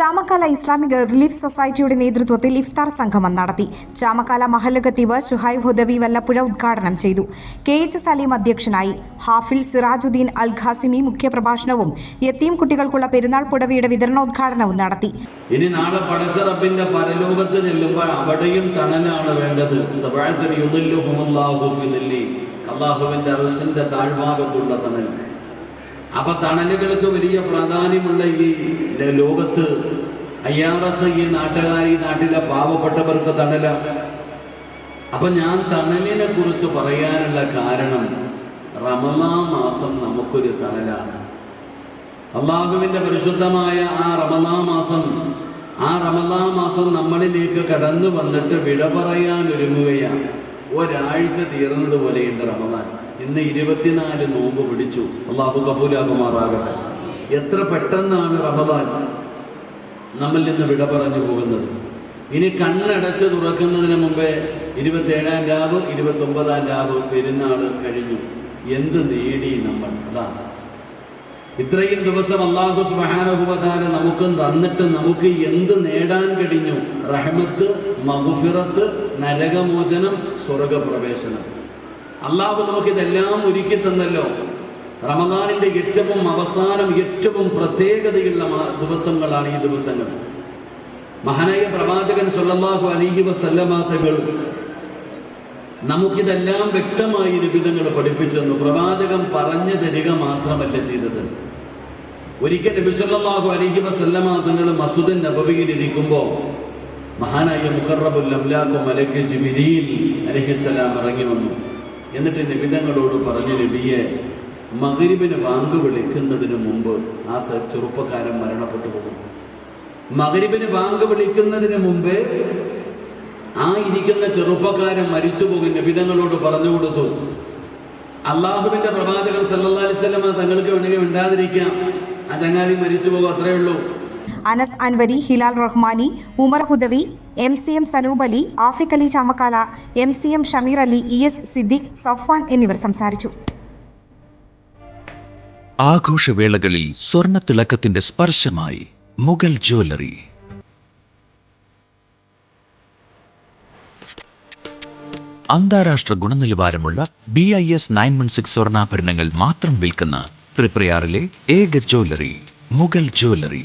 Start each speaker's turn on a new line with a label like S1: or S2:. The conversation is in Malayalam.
S1: ചാമക്കാല ഇസ്ലാമിക് റിലീഫ് സൊസൈറ്റിയുടെ നേതൃത്വത്തിൽ ഇഫ്താർ സംഗമം നടത്തി. ചാമക്കാല മഹല്ല് ഖത്തീബ് ഷുഹൈബ് ഹുദവി വല്ലപ്പുഴ ഉദ്ഘാടനം ചെയ്തു. കെ എച്ച് സലീം അധ്യക്ഷനായി. ഹാഫിൽ സിറാജുദ്ദീൻ അൽ ഖാസിമി മുഖ്യപ്രഭാഷണവും യത്തീം കുട്ടികൾക്കുള്ള പെരുന്നാൾ പുടവയുടെ വിതരണോദ്ഘാടനവും നടത്തി.
S2: ഇനി നാളെ പടച്ചറപ്പിന്റെ പരലോകത്ത് ചെല്ലുമ്പോൾ അവിടെയും തണലാണ് വേണ്ടത്. അള്ളാഹുവിന്റെ താഴ്ഭാഗത്തുള്ള തണൽ. അപ്പൊ തണലുകൾക്ക് വലിയ പ്രാധാന്യമുള്ള ഈ ലോകത്ത് ഐ ആർ എസ് ഈ നാട്ടുകാർ ഈ നാട്ടിലെ പാവപ്പെട്ടവർക്ക് തണല. അപ്പൊ ഞാൻ തണലിനെ കുറിച്ച് പറയാനുള്ള കാരണം റമലാ മാസം നമുക്കൊരു തണലാണ്. അള്ളാഹുവിന്റെ പരിശുദ്ധമായ ആ റമലാ മാസം ആ റമലാ മാസം നമ്മളിലേക്ക് കടന്നു വന്നിട്ട് വിട പറയാൻ ഒരുങ്ങുകയാണ്. ഒരാഴ്ച തീർന്നതുപോലെയുണ്ട് റമലാൻ ഇന്ന് ഇരുപത്തിനാല് നോമ്പ് പിടിച്ചു. അള്ളാഹു കബൂലാകുമാറാകട്ടെ. എത്ര പെട്ടെന്നാണ് റമദാൻ നമ്മൾ നിന്ന് വിട പറഞ്ഞു പോകുന്നത്. ഇനി കണ്ണടച്ച് തുറക്കുന്നതിന് മുമ്പേ ഇരുപത്തേഴാം ലാബ് ഇരുപത്തി ഒമ്പതാം രാവ് പെരുന്നാൾ കഴിഞ്ഞു. എന്ത് നേടി നമ്മൾ? അതാ. ഇത്രയും ദിവസം അള്ളാഹു സുബാനുഭവതാര നമുക്ക് തന്നിട്ട് നമുക്ക് എന്ത് നേടാൻ കഴിഞ്ഞു? റഹമത്ത് മഹുഫിറത്ത് നരകമോചനം സ്വർഗപ്രവേശനം. അള്ളാഹു നമുക്കിതെല്ലാം ഒരുക്കി തന്നല്ലോ. റമദാനിന്റെ ഏറ്റവും അവസാനം ഏറ്റവും പ്രത്യേകതയുള്ള ദിവസങ്ങളാണ് ഈ ദിവസങ്ങൾ. മഹാനായ പ്രവാചകൻ സല്ലല്ലാഹു അലൈഹി വസല്ലമാതകൾ നമുക്കിതെല്ലാം വ്യക്തമായി നിബിധങ്ങൾ പഠിപ്പിച്ചെന്നു പ്രവാചകം പറഞ്ഞു തരിക മാത്രമല്ല ചെയ്തത്. ഒരിക്കൽ നബിസല്ലാഹു അലൈഹി വസല്ലമാതങ്ങൾ മസുദൻ നബവിയിൽ ഇരിക്കുമ്പോൾ മഹാനായ മുഖറബുൽ അംലാഖു മലക്ക് ജിബിരിയിൽ അലഹിസ്സലാം ഇറങ്ങി വന്നു. എന്നിട്ട് നിബിതങ്ങളോട് പറഞ്ഞു നബിയെ മകരിബിന് വാങ്ക് വിളിക്കുന്നതിന് മുമ്പ് ആ ചെറുപ്പക്കാരൻ മരണപ്പെട്ടു പോകും. മകരിബിന് വാങ്ക് വിളിക്കുന്നതിന് മുമ്പേ ആ ഇരിക്കുന്ന ചെറുപ്പക്കാരൻ മരിച്ചു പോകും. നബിതങ്ങളോട് പറഞ്ഞു കൊടുത്തു. അള്ളാഹുവിന്റെ പ്രവാചകൻ സല്ലാ അലൈഹി വസല്ലമ തങ്ങൾക്ക് വേണമെങ്കിൽ ഉണ്ടാതിരിക്കാം ആ ചങ്ങാതി മരിച്ചു പോകും അത്രേ ഉള്ളൂ.
S1: Anas Anwari Hilal Rahmani Umar Hudawi M C M Sanoob Ali Afiq Ali Chamakkala M C M Shameer Ali E S Siddique Safwan എന്നിവർ സംസാരിച്ചു.
S3: ആഘോഷവേളകളിൽ സ്വർണത്തിളക്കത്തിന്റെ സ്പർശമായി മുഗൾ ജ്വല്ലറി. അന്താരാഷ്ട്ര ഗുണനിലവാരമുള്ള B I S nine one six സ്വർണാഭരണങ്ങൾ മാത്രം വിൽക്കുന്ന ത്രിപ്രയാറിലെ ഏക ജ്വല്ലറി മുഗൾ ജ്വല്ലറി.